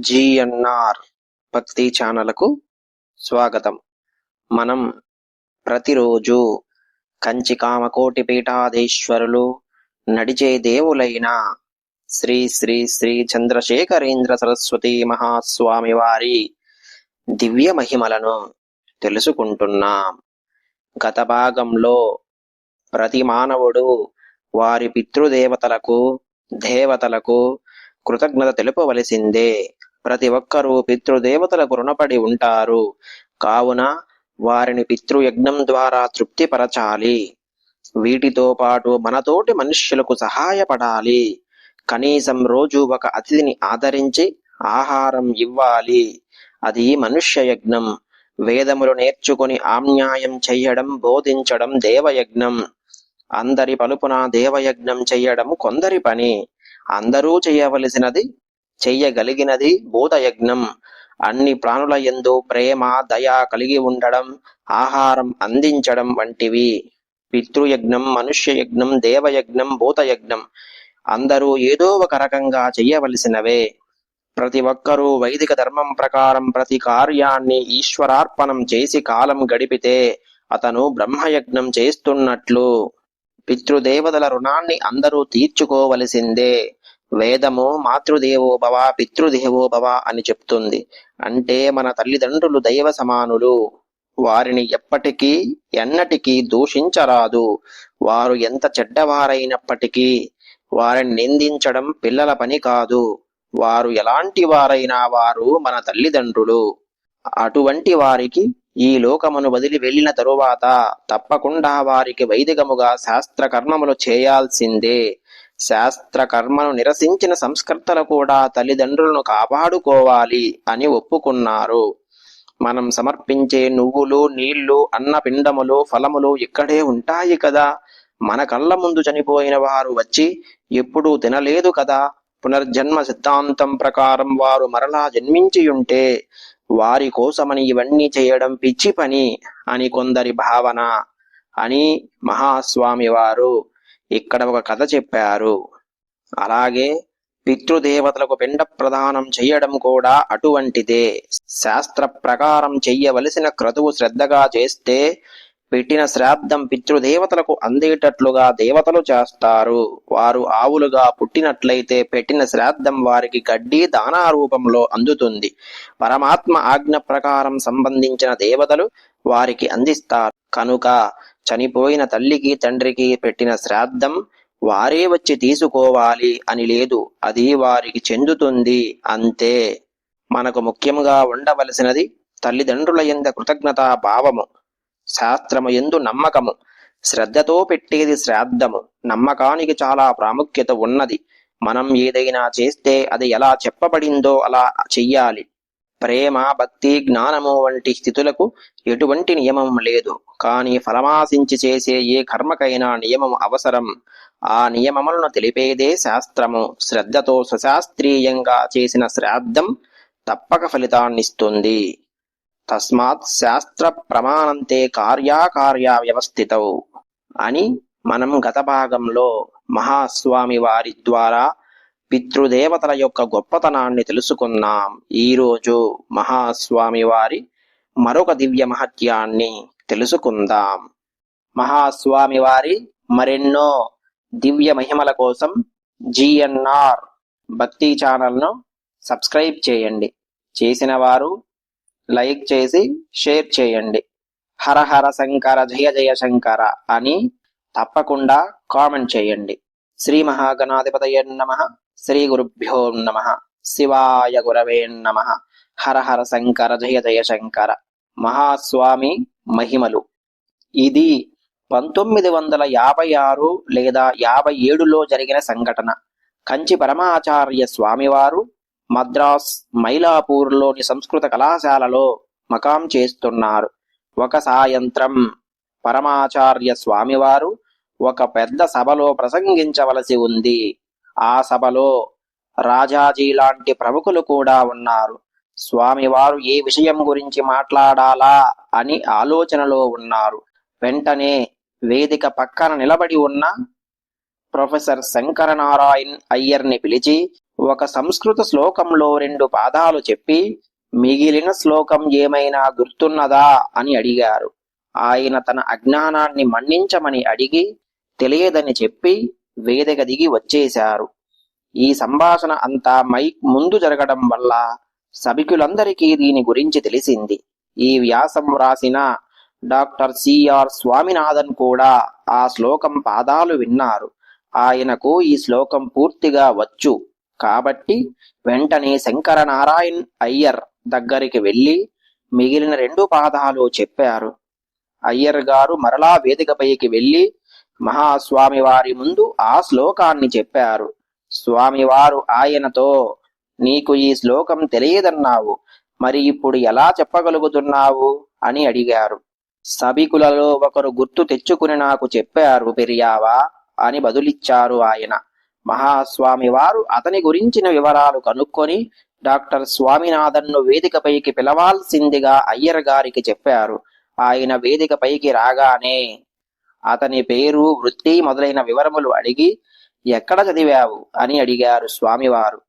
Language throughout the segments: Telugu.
జిఎన్ఆర్ భక్తి ఛానల్కు స్వాగతం. మనం ప్రతిరోజు కంచి కామకోటి పీఠాధీశ్వరులు నడిచే దేవులైన శ్రీ శ్రీ శ్రీ చంద్రశేఖరేంద్ర సరస్వతి మహాస్వామి వారి దివ్య మహిమలను తెలుసుకుంటున్నాం. గత భాగంలో ప్రతి మానవుడు వారి పితృదేవతలకు దేవతలకు కృతజ్ఞత తెలుపవలసిందే. ప్రతి ఒక్కరూ పితృదేవతలకు రుణపడి ఉంటారు. కావున వారిని పితృయజ్ఞం ద్వారా తృప్తిపరచాలి. వీటితో పాటు మనతోటి మనుష్యులకు సహాయపడాలి. కనీసం రోజు ఒక అతిథిని ఆదరించి ఆహారం ఇవ్వాలి. అది మనుష్య యజ్ఞం. వేదములు నేర్చుకుని ఆమ్యాయం చెయ్యడం బోధించడం దేవయజ్ఞం. అందరి పలుపున దేవయజ్ఞం చెయ్యడం కొందరి పని. అందరూ చేయవలసినది చెయ్యగలిగినది భూతయజ్ఞం. అన్ని ప్రాణుల యందు ప్రేమ దయ కలిగి ఉండడం ఆహారం అందించడం వంటివి. పితృయజ్ఞం మనుష్య యజ్ఞం దేవయజ్ఞం భూతయజ్ఞం. అందరూ ఏదో ఒక రకంగా చెయ్యవలసినవే. ప్రతి ఒక్కరూ వైదిక ధర్మం ప్రకారం ప్రతి కార్యాన్ని ఈశ్వరార్పణం చేసి కాలం గడిపితే అతను బ్రహ్మయజ్ఞం చేస్తున్నట్లు. పితృదేవతల రుణాన్ని అందరూ తీర్చుకోవలసిందే. వేదము మాతృదేవో భవ పితృదేవో భవ అని చెప్తుంది. అంటే మన తల్లిదండ్రులు దైవ సమానులు. వారిని ఎప్పటికీ ఎన్నటికీ దూషించరాదు. వారు ఎంత చెడ్డవారైనప్పటికీ వారిని నిందించడం పిల్లల పని కాదు. వారు ఎలాంటి వారైనా వారు మన తల్లిదండ్రులు. అటువంటి వారికి ఈ లోకమును వదిలి వెళ్ళిన తరువాత తప్పకుండా వారికి వైదికముగా శాస్త్ర కర్మములు చేయాల్సిందే. శాస్త్ర కర్మను నిరసించిన సంస్కర్తలు కూడా తల్లిదండ్రులను కాపాడుకోవాలి అని ఒప్పుకున్నారు. మనం సమర్పించే నువ్వులు నీళ్ళు అన్నపిండములు ఫలములు ఇక్కడే ఉంటాయి కదా. మన కళ్ళ ముందు చనిపోయిన వారు వచ్చి ఎప్పుడూ తినలేదు కదా. పునర్జన్మ సిద్ధాంతం ప్రకారం వారు మరలా జన్మించియుంటే వారి కోసమని ఇవన్నీ చేయడం పిచ్చి పని అని కొందరి భావన అని మహాస్వామి వారు ఇక్కడ ఒక కథ చెప్పారు. అలాగే పితృదేవతలకు పిండ ప్రదానం చెయ్యడం కూడా అటువంటిదే. శాస్త్ర ప్రకారం చెయ్యవలసిన క్రతువు శ్రద్ధగా చేస్తే పెట్టిన శ్రాద్ధం పితృదేవతలకు అందేటట్లుగా దేవతలు చేస్తారు. వారు ఆవులుగా పుట్టినట్లయితే పెట్టిన శ్రాద్ధం వారికి గడ్డి దానా రూపంలో అందుతుంది. పరమాత్మ ఆజ్ఞ ప్రకారం సంబంధించిన దేవతలు వారికి అందిస్తారు. కనుక చనిపోయిన తల్లికి తండ్రికి పెట్టిన శ్రాద్ధం వారే వచ్చి తీసుకోవాలి అని లేదు. అది వారికి చెందుతుంది అంతే. మనకు ముఖ్యంగా ఉండవలసినది తల్లిదండ్రుల ఎంద కృతజ్ఞతా భావము శాస్త్రము ఎందు నమ్మకము. శ్రద్ధతో పెట్టేది శ్రాద్ధము. నమ్మకానికి చాలా ప్రాముఖ్యత ఉన్నది. మనం ఏదైనా చేస్తే అది ఎలా చెప్పబడిందో అలా చెయ్యాలి. ప్రేమ భక్తి జ్ఞానము వంటి స్థితులకు ఎటువంటి నియమం లేదు. కానీ ఫలమాశించి చేసే ఏ కర్మకైనా నియమం అవసరం. ఆ నియమములను తెలిపేదే శాస్త్రము. శ్రద్ధతో సశాస్త్రీయంగా చేసిన శ్రాద్ధం తప్పక ఫలితాన్నిస్తుంది. తస్మాత్ శాస్త్ర ప్రమాణంతే కార్యాకార్య వ్యవస్థితౌ అని మనం గత భాగంలో మహాస్వామి వారి ద్వారా పితృదేవతల యొక్క గొప్పతనాన్ని తెలుసుకున్నాం. ఈరోజు మహాస్వామి వారి మరొక దివ్య మహత్యాన్ని తెలుసుకుందాం. మహాస్వామి వారి మరెన్నో దివ్య మహిమల కోసం జిఎన్ఆర్ భక్తి ఛానల్ను సబ్స్క్రైబ్ చేయండి. చేసిన వారు లైక్ చేసి షేర్ చేయండి. హర హర శంకర జయ జయ శంకర అని తప్పకుండా కామెంట్ చేయండి. శ్రీ మహాగణాధిపతయ నమ. శ్రీ గురుభ్యో నమ. శివాయ గురవే నమ. హర హర శంకర జయ జయ శంకర. మహాస్వామి మహిమలు. ఇది పంతొమ్మిది వందల యాభై ఆరు లేదా యాభై ఏడులో జరిగిన సంఘటన. కంచి పరమాచార్య స్వామివారు మద్రాస్ మైలాపూర్లోని సంస్కృత కళాశాలలో మకాం చేస్తున్నారు. ఒక సాయంత్రం పరమాచార్య స్వామివారు ఒక పెద్ద సభలో ప్రసంగించవలసి ఉంది. ఆ సభలో రాజాజీ లాంటి ప్రముఖులు కూడా ఉన్నారు. స్వామివారు ఏ విషయం గురించి మాట్లాడాలా అని ఆలోచనలో ఉన్నారు. వెంటనే వేదిక పక్కన నిలబడి ఉన్న ప్రొఫెసర్ శంకరనారాయణ్ అయ్యర్ని పిలిచి ఒక సంస్కృత శ్లోకంలో రెండు పాదాలు చెప్పి మిగిలిన శ్లోకం ఏమైనా గుర్తున్నదా అని అడిగారు. ఆయన తన అజ్ఞానాన్ని మన్నించమని అడిగి తెలియదని చెప్పి వేదిక దిగి వచ్చేశారు. ఈ సంభాషణ అంతా మైక్ ముందు జరగడం వల్ల సభికులందరికీ దీని గురించి తెలిసింది. ఈ వ్యాసం వ్రాసిన డాక్టర్ సిఆర్ స్వామినాథన్ కూడా ఆ శ్లోకం పాదాలు విన్నారు. ఆయనకు ఈ శ్లోకం పూర్తిగా వచ్చు. కాబట్టి వెంటనే శంకరనారాయణ్ అయ్యర్ దగ్గరికి వెళ్ళి మిగిలిన రెండు పాదాలు చెప్పారు. అయ్యర్ గారు మరలా వేదికపైకి వెళ్ళి మహాస్వామి వారి ముందు ఆ శ్లోకాన్ని చెప్పారు. స్వామివారు ఆయనతో నీకు ఈ శ్లోకం తెలియదన్నావు మరి ఇప్పుడు ఎలా చెప్పగలుగుతున్నావు? అని అడిగారు. సభికులలో ఒకరు గుర్తు తెచ్చుకుని నాకు చెప్పారు పెరియావా? అని బదులిచ్చారు ఆయన. మహాస్వామి వారు అతని గురించిన వివరాలు కనుక్కొని డాక్టర్ స్వామినాథన్ను వేదికపైకి పిలవాల్సిందిగా అయ్యర్ గారికి చెప్పారు. ఆయన వేదికపైకి రాగానే అతని పేరు వృత్తి మొదలైన వివరములు అడిగి ఎక్కడ చదివావు? అని అడిగారు స్వామివారు.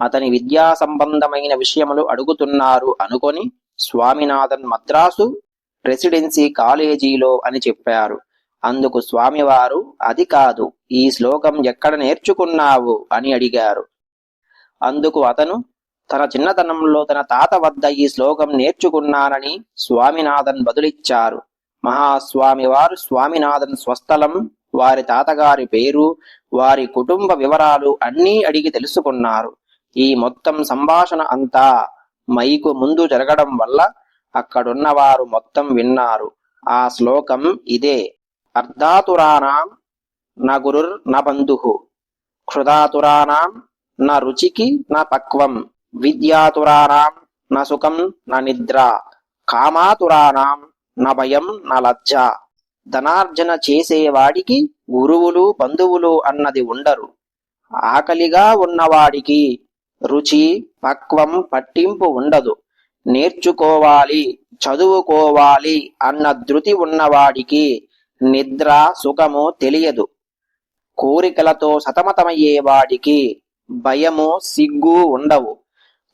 అతని విద్యా సంబంధమైన విషయములు అడుగుతున్నారు అనుకొని స్వామినాథన్ మద్రాసు రెసిడెన్సీ కాలేజీలో అని చెప్పారు. అందుకు స్వామివారు అది కాదు ఈ శ్లోకం ఎక్కడ నేర్చుకున్నావు? అని అడిగారు. అందుకు అతను తన చిన్నతనంలో తన తాత వద్ద ఈ శ్లోకం నేర్చుకున్నానని స్వామినాథన్ బదులిచ్చారు. మహాస్వామి వారు స్వామినాథన్ స్వస్థలం వారి తాతగారి పేరు వారి కుటుంబ వివరాలు అన్నీ అడిగి తెలుసుకున్నారు. ఈ మొత్తం సంభాషణ అంతా మైకు ముందు జరగడం వల్ల అక్కడున్న వారు మొత్తం విన్నారు. ఆ శ్లోకం ఇదే. అర్ధాతురానాం న గురుర్ న బంధు క్షుధాతురానాం న రుచికి న పక్వం విద్యాతురానాం న సుఖం న నిద్ర కామాతురానాం నా భయం నా లజ్జ. ధనార్జన చేసేవాడికి గురువులు బంధువులు అన్నది ఉండరు. ఆకలిగా ఉన్నవాడికి రుచి పక్వం పట్టింపు ఉండదు. నేర్చుకోవాలి చదువుకోవాలి అన్న ధృతి ఉన్నవాడికి నిద్ర సుఖము తెలియదు. కోరికలతో సతమతమయ్యేవాడికి భయము సిగ్గు ఉండవు.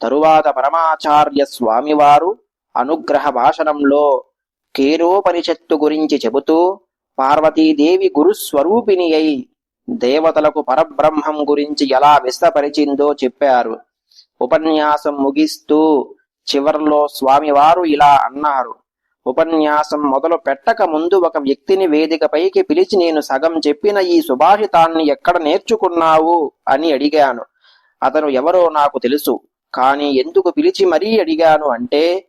తరువాత పరమాచార్య స్వామివారు అనుగ్రహ భాషణంలో కేరోపనిషత్తు గురించి చెబుతూ పార్వతీదేవి గురుస్వరూపిణి అయి దేవతలకు పరబ్రహ్మం గురించి ఎలా విస్తపరిచిందో చెప్పారు. ఉపన్యాసం ముగిస్తూ చివర్లో స్వామివారు ఇలా అన్నారు. ఉపన్యాసం మొదలు పెట్టక ముందు ఒక వ్యక్తిని వేదికపైకి పిలిచి నేను సగం చెప్పిన ఈ సుభాషితాన్ని ఎక్కడ నేర్చుకున్నావు అని అడిగాను. అతను ఎవరో నాకు తెలుసు. కానీ ఎందుకు పిలిచి మరీ అడిగాను అంటే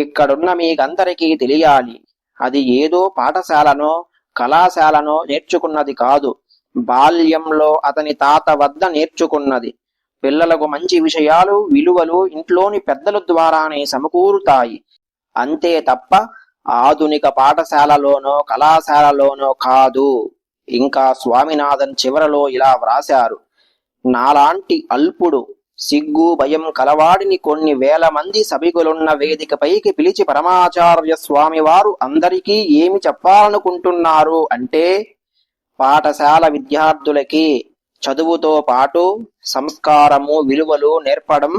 ఇక్కడున్న మీకందరికీ తెలియాలి. అది ఏదో పాఠశాలనో కళాశాలనో నేర్చుకున్నది కాదు. బాల్యంలో అతని తాత వద్ద నేర్చుకున్నది. పిల్లలకు మంచి విషయాలు విలువలు ఇంట్లోని పెద్దల ద్వారానే సమకూరుతాయి. అంతే తప్ప ఆధునిక పాఠశాలలోనో కళాశాలలోనో కాదు. ఇంకా స్వామినాథన్ చివరలో ఇలా వ్రాశారు. నాలాంటి అల్పుడు సిగ్గు భయం కలవాడిని కొన్ని వేల మంది సభికులున్న వేదికపైకి పిలిచి పరమాచార్య స్వామి వారు అందరికీ ఏమి చెప్పాలనుకుంటున్నారు అంటే పాఠశాల విద్యార్థులకి చదువుతో పాటు సంస్కారము విలువలు నేర్పడం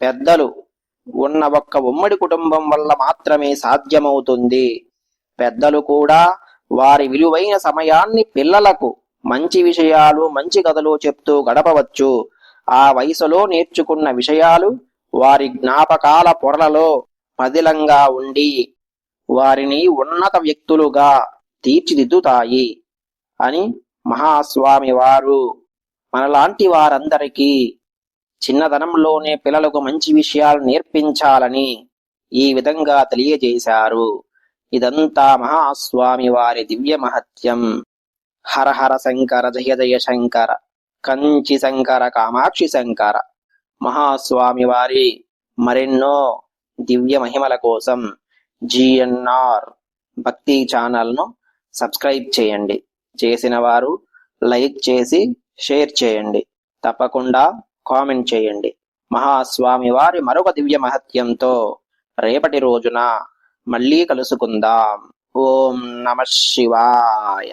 పెద్దలు. ఉన్న ఒక్క ఉమ్మడి కుటుంబం వల్ల మాత్రమే సాధ్యమవుతుంది. పెద్దలు కూడా వారి విలువైన సమయాన్ని పిల్లలకు మంచి విషయాలు మంచి కథలు చెప్తూ గడపవచ్చు. ఆ వయసులో నేర్చుకున్న విషయాలు వారి జ్ఞాపకాల పొరలలో పదిలంగా ఉండి వారిని ఉన్నత వ్యక్తులుగా తీర్చిదిద్దుతాయి అని మహాస్వామి వారు మనలాంటి వారందరికీ చిన్నతనంలోనే పిల్లలకు మంచి విషయాలు నేర్పించాలని ఈ విధంగా తెలియజేశారు. ఇదంతా మహాస్వామి వారి దివ్య మహత్యం హర హర శంకర జయ జయ శంకర. కంచి శంకర కామాక్షి శంకర. మహాస్వామి వారి మరెన్నో దివ్య మహిమల కోసం జిఎన్ఆర్ భక్తి ఛానల్ను సబ్స్క్రైబ్ చేయండి. చేసిన వారు లైక్ చేసి షేర్ చేయండి. తప్పకుండా కామెంట్ చేయండి. మహాస్వామి వారి మరొక దివ్య మహత్యంతో రేపటి రోజున మళ్ళీ కలుసుకుందాం. ఓం నమ శివాయ.